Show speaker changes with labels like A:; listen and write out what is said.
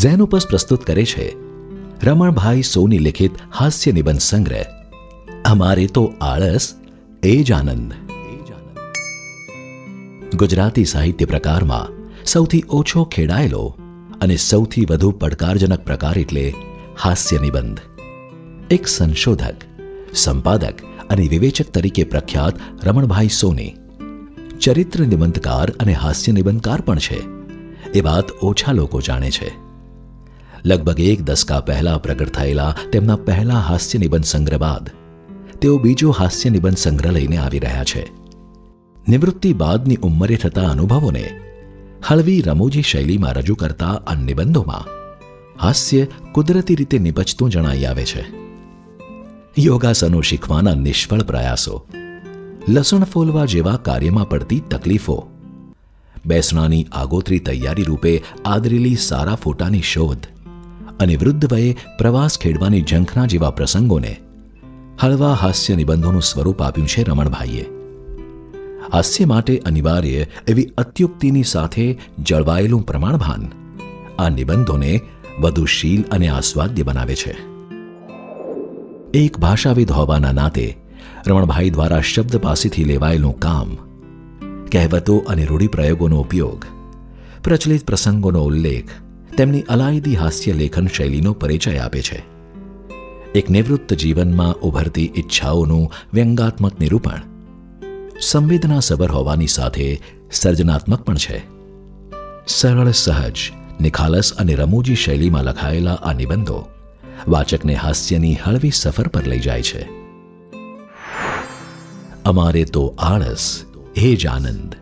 A: Xenopus પ્રસ્તુત કરે છે. રમણભાઈ સોની લિખિત હાસ્ય નિબંધ સંગ્રહ. અમારે તો આળસ, એ જ આનંદ. ગુજરાતી સાહિત્ય પ્રકારમાં સૌથી ઓછો ખેડાયેલો અને સૌથી વધુ પડકારજનક પ્રકાર એટલે હાસ્ય નિબંધ. એક સંશોધક, સંપાદક અને વિવેચક તરીકે પ્રખ્યાત રમણભાઈ સોની ચરિત્ર નિબંધકાર અને હાસ્ય નિબંધકાર પણ છે. એ વાત ઓછા લોકો જાણે છે. લગભગ એક દસકા પહેલા પ્રગટ થયેલા તેમના પહેલા હાસ્ય નિબંધ સંગ્રહ બાદ, તેઓ બીજો હાસ્ય નિબંધ સંગ્રહ લઈને આવી રહ્યા છે. નિવૃત્તિ બાદની ઉંમરે થતા અનુભવોને હળવી રમૂજી શૈલીમાં રજૂ કરતા આ નિબંધોમાં હાસ્ય કુદરતી રીતે નિપજતું જણાઈ આવે છે. યોગાસનો શીખવાના નિષ્ફળ પ્રયાસો, લસણ ફોલવા જેવા કાર્યમાં પડતી તકલીફો, બેસણાની આગોતરી તૈયારી રૂપે આદરેલી સારા ફોટાની શોધ અને વૃદ્ધ વયે પ્રવાસ ખેડવાની ઝંખના જેવા પ્રસંગોને હળવા હાસ્ય નિબંધોનું સ્વરૂપ આપ્યું છે રમણભાઈએ. હાસ્ય માટે અનિવાર્ય એવી અત્યુક્તિની સાથે જળવાયેલું પ્રમાણભાન આ નિબંધોને વધુ શીલ અને આસ્વાદ્ય બનાવે છે. એક ભાષાવિદ હોવાના નાતે રમણભાઈ દ્વારા શબ્દ પાસેથી લેવાયેલું કામ, કહેવતો અને રૂઢિપ્રયોગોનો ઉપયોગ, પ્રચલિત પ્રસંગોનો ઉલ્લેખ તેમની અલાયદી હાસ્ય લેખન શૈલીનો પરિચય આપે છે. એક નિવૃત્ત જીવનમાં ઉભરતી ઈચ્છાઓનું વ્યંગાત્મક નિરૂપણ, સંવેદનાસભર હોવાની સાથે સર્જનાત્મક પણ છે. સરળ, સહજ, નિખાલસ અને રમૂજી શૈલીમાં લખાયેલા આ નિબંધો વાચકને હાસ્યની હળવી સફર પર લઈ જાય છે. અમારે તો આળસ, એ જ આનંદ.